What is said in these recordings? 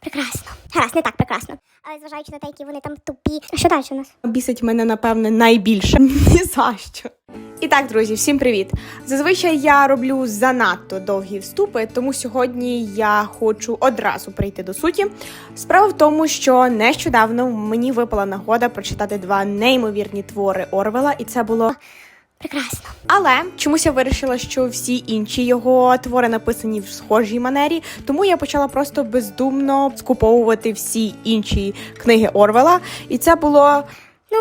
Прекрасно. Гаразд, не так прекрасно. Але зважаючи на те, які вони там тупі. А що далі у нас? Бісить мене, напевне, найбільше. Ні за що. І так, друзі, всім привіт! Зазвичай я роблю занадто довгі вступи, тому сьогодні я хочу одразу прийти до суті. Справа в тому, що нещодавно мені випала нагода прочитати два неймовірні твори Орвела, і це було Прекрасно. але чомусь я вирішила, що всі інші його твори написані в схожій манері, тому я почала просто бездумно скуповувати всі інші книги Орвела, і це було. Ну,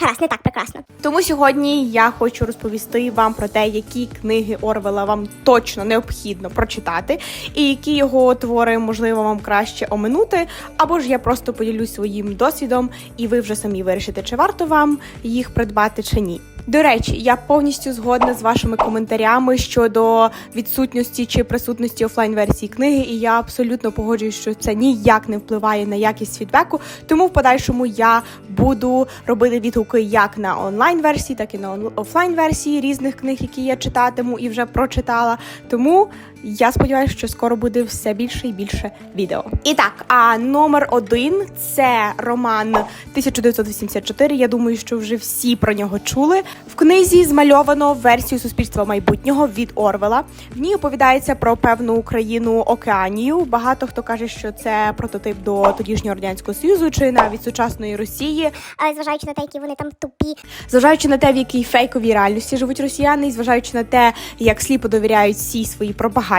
гаразд, не так прекрасно. Тому сьогодні я хочу розповісти вам про те, які книги Орвела вам точно необхідно прочитати, і які його твори можливо вам краще оминути, або ж я просто поділюсь своїм досвідом, і ви вже самі вирішите, чи варто вам їх придбати чи ні. До речі, я повністю згодна з вашими коментарями щодо відсутності чи присутності офлайн версії книги, і я абсолютно погоджуюсь, що це ніяк не впливає на якість фідбеку. Тому в подальшому я буду робити відгуки як на онлайн версії, так і на офлайн версії різних книг, які я читатиму і вже прочитала. Тому я сподіваюся, що скоро буде все більше і більше відео. І так, а номер один це роман 1984. Я думаю, що вже всі про нього чули. В книзі змальовано версію суспільства майбутнього від Орвела. В ній оповідається про певну Україну Океанію. Багато хто каже, що це прототип до тодішнього радянського союзу чи навіть сучасної Росії. Але зважаючи на те, які вони там тупі. Зважаючи на те, в якій фейковій реальності живуть росіяни, і зважаючи на те, як сліпо довіряють всій своїй пропаганді,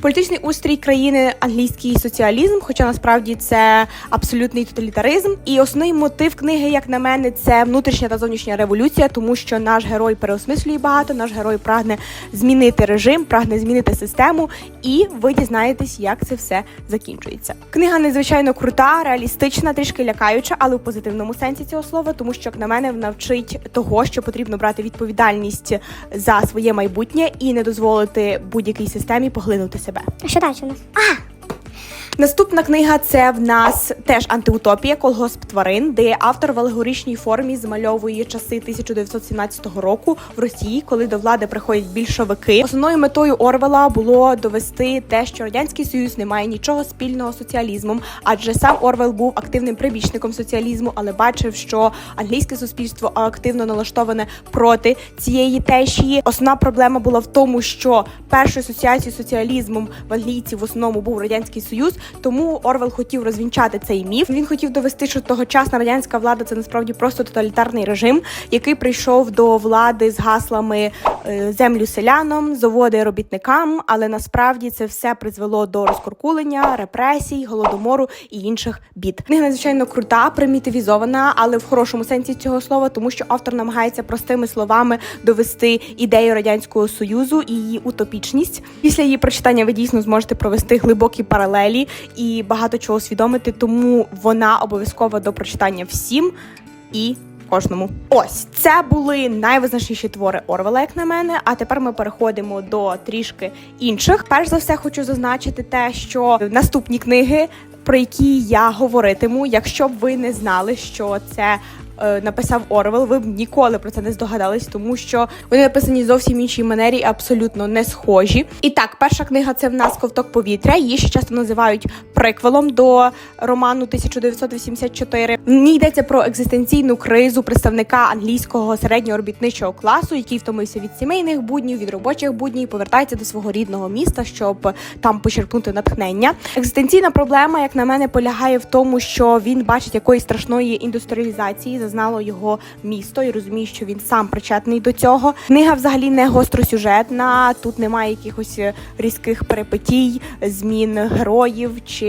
політичний устрій країни англійський соціалізм, хоча насправді це абсолютний тоталітаризм. І основний мотив книги, як на мене, це внутрішня та зовнішня революція, тому що наш герой переосмислює багато, наш герой прагне змінити режим, прагне змінити систему, і ви дізнаєтесь, як це все закінчується. Книга надзвичайно крута, реалістична, трішки лякаюча, але в позитивному сенсі цього слова, тому що, як на мене, навчить того, що потрібно брати відповідальність за своє майбутнє і не дозволити будь-якій системі поглинути себе. А що далі у нас? Наступна книга це в нас теж антиутопія колгосп тварин, де автор в алегоричній формі змальовує часи 1917 року в Росії, коли до влади приходять більшовики. Основною метою Орвела було довести те, що радянський союз не має нічого спільного з соціалізмом, адже сам Орвел був активним прибічником соціалізму, але бачив, що англійське суспільство активно налаштоване проти цієї течії. Основна проблема була в тому, що першою асоціацією соціалізмом в англійців в основному був радянський союз. Тому Орвел хотів розвінчати цей міф. Він хотів довести, що тогочасна радянська влада це насправді просто тоталітарний режим, який прийшов до влади з гаслами е, землю селянам, заводи робітникам. Але насправді це все призвело до розкуркулення, репресій, голодомору і інших бід. Книга надзвичайно крута, примітивізована, але в хорошому сенсі цього слова, тому що автор намагається простими словами довести ідею радянського союзу і її утопічність. Після її прочитання ви дійсно зможете провести глибокі паралелі і багато чого усвідомити, тому вона обов'язкова до прочитання всім і кожному. Ось це були найвизначніші твори Орвела, як на мене. А тепер ми переходимо до трішки інших. Перш за все, хочу зазначити те, що наступні книги. Про які я говоритиму, якщо б ви не знали, що це написав Орвел, ви б ніколи про це не здогадались, тому що вони написані зовсім іншій манері, абсолютно не схожі. І так, перша книга це в нас ковток повітря. Її ще часто називають приквелом до роману 1984. В ній йдеться про екзистенційну кризу представника англійського середнього робітничого класу, який втомився від сімейних буднів, від робочих буднів, повертається до свого рідного міста, щоб там почерпнути натхнення. Екзистенційна проблема, як на мене, полягає в тому, що він бачить якоїсь страшної індустріалізації, зазнало його місто і розуміє, що він сам причетний до цього. Книга взагалі не гостросюжетна. Тут немає якихось різких перипетій, змін героїв чи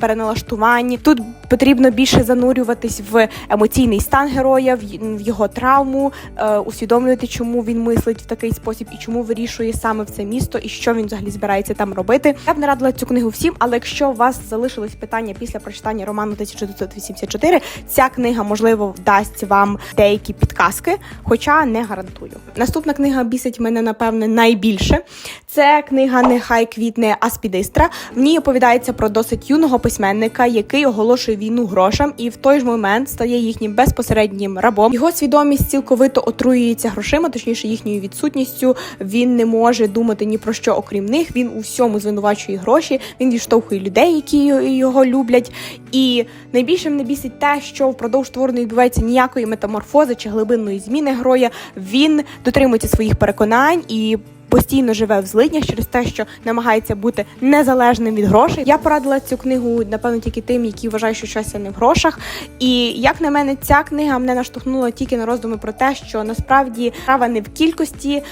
переналаштувань. Тут потрібно більше занурюватись в емоційний стан героя, в його травму, е, усвідомлювати, чому він мислить в такий спосіб і чому вирішує саме в це місто, і що він взагалі збирається там робити. Я б не радила цю книгу всім, але якщо у вас залишились питання після прочитання роману 1984, ця книга можливо дасть вам деякі підказки, хоча не гарантую. Наступна книга бісить мене напевне найбільше. Це книга Нехай квітне Аспідистра. В ній оповідається про досить юного письменника, який оголошує війну грошам, і в той ж момент стає їхнім безпосереднім рабом. Його свідомість цілковито отруюється грошима, точніше їхньою відсутністю. Він не може думати ні про що, окрім них. Він у всьому звинувачує гроші. Він відштовхує людей, які його люблять. І найбільше мене бісить те, що впродовж твору не відбувається ніякої метаморфози чи глибинної зміни героя. Він дотримується своїх переконань і. Постійно живе в злиднях через те, що намагається бути незалежним від грошей. Я порадила цю книгу, напевно, тільки тим, які вважають, що щастя не в грошах. І як на мене, ця книга мене наштовхнула тільки на роздуми про те, що насправді справа не в кількості е,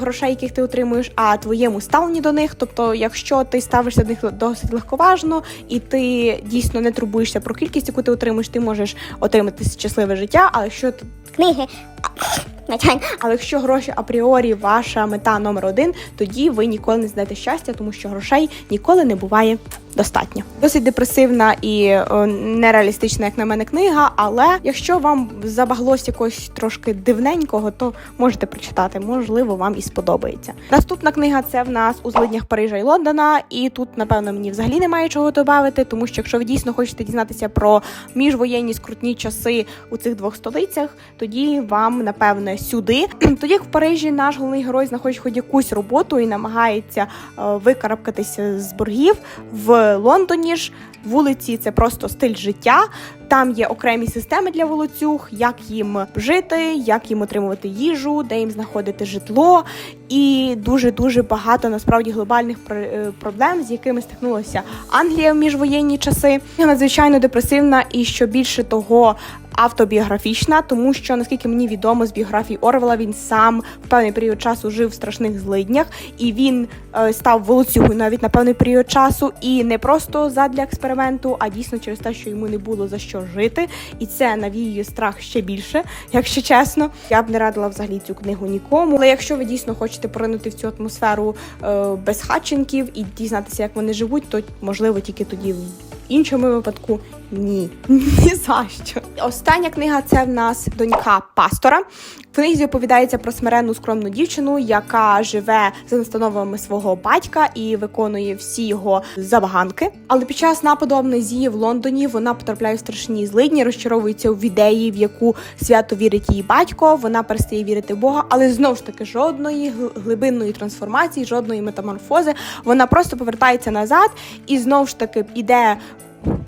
грошей, яких ти отримуєш, а твоєму ставленні до них. Тобто, якщо ти ставишся до них досить легковажно, і ти дійсно не турбуєшся про кількість, яку ти отримуєш, ти можеш отримати щасливе життя. Але якщо ти Книги. Але якщо гроші апріорі ваша мета номер один, тоді ви ніколи не знаєте щастя, тому що грошей ніколи не буває достатньо. Досить депресивна і е, нереалістична, як на мене, книга. Але якщо вам забаглось якогось трошки дивненького, то можете прочитати. Можливо, вам і сподобається. Наступна книга це в нас у злиднях Парижа і Лондона. І тут, напевно, мені взагалі немає чого додати, тому що якщо ви дійсно хочете дізнатися про міжвоєнні скрутні часи у цих двох столицях, тоді вам напевне сюди. Тоді як в Парижі наш головний герой знаходить хоч якусь роботу і намагається е, викарабкатися з боргів. В Лондоні ж вулиці це просто стиль життя. Там є окремі системи для волоцюг, як їм жити, як їм отримувати їжу, де їм знаходити житло, і дуже дуже багато насправді глобальних е, проблем, з якими стикнулася Англія в міжвоєнні часи. Надзвичайно депресивна, і що більше того. Автобіографічна, тому що наскільки мені відомо з біографії Орвела, він сам в певний період часу жив в страшних злиднях, і він е, став волоцюгою навіть на певний період часу, і не просто задля експерименту, а дійсно через те, що йому не було за що жити, і це навіює страх ще більше, якщо чесно. Я б не радила взагалі цю книгу нікому. Але якщо ви дійсно хочете поринути в цю атмосферу е, безхатченків і дізнатися, як вони живуть, то можливо тільки тоді. В іншому випадку ні, ні за що. Остання книга це в нас донька пастора. В книзі оповідається про смиренну скромну дівчину, яка живе за настановами свого батька і виконує всі його забаганки. Але під час нападу амнезії в Лондоні вона потрапляє в страшні злидні, розчаровується в ідеї, в яку свято вірить її батько. Вона перестає вірити в Бога, але знову ж таки жодної глибинної трансформації, жодної метаморфози. Вона просто повертається назад і знову ж таки іде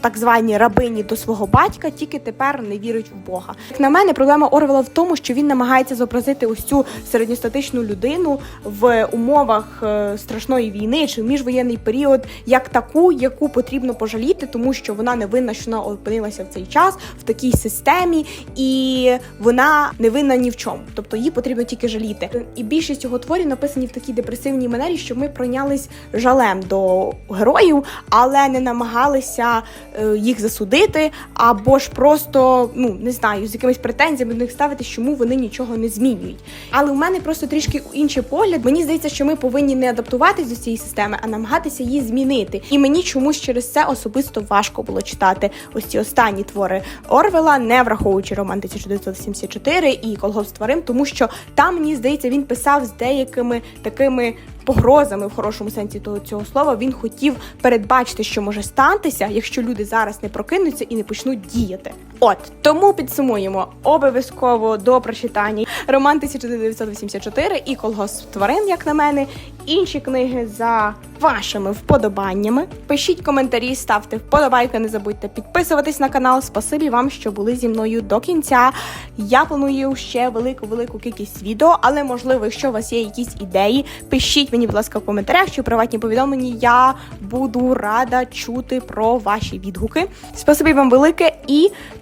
так звані рабині до свого батька, тільки тепер не вірить в Бога. Як на мене, проблема Орвела в тому, що він намагається зобразити ось цю середньостатичну людину в умовах е, страшної війни чи в міжвоєнний період, як таку, яку потрібно пожаліти, тому що вона не винна, що вона опинилася в цей час в такій системі, і вона не винна ні в чому. Тобто її потрібно тільки жаліти. І більшість його творів написані в такій депресивній манері, що ми пройнялись жалем до героїв, але не намагалися їх засудити, або ж просто ну не знаю, з якимись претензіями до них ставити, чому вони нічого не змінюють. Але у мене просто трішки інший погляд. Мені здається, що ми повинні не адаптуватись до цієї системи, а намагатися її змінити. І мені чомусь через це особисто важко було читати ось ці останні твори Орвела, не враховуючи роман 1974 і колгосп тварин, тому що там мені здається, він писав з деякими такими погрозами в хорошому сенсі того цього слова. Він хотів передбачити, що може статися, якщо люди зараз не прокинуться і не почнуть діяти. От тому підсумуємо обов'язково до прочитання роман 1984 і колгосп тварин, як на мене. Інші книги за вашими вподобаннями. Пишіть коментарі, ставте вподобайки, не забудьте підписуватись на канал. Спасибі вам, що були зі мною до кінця. Я планую ще велику велику кількість відео, але можливо, якщо у вас є якісь ідеї, пишіть мені, будь ласка, в коментарях чи приватні повідомлення. Я буду рада чути про ваші відгуки. Спасибі вам велике і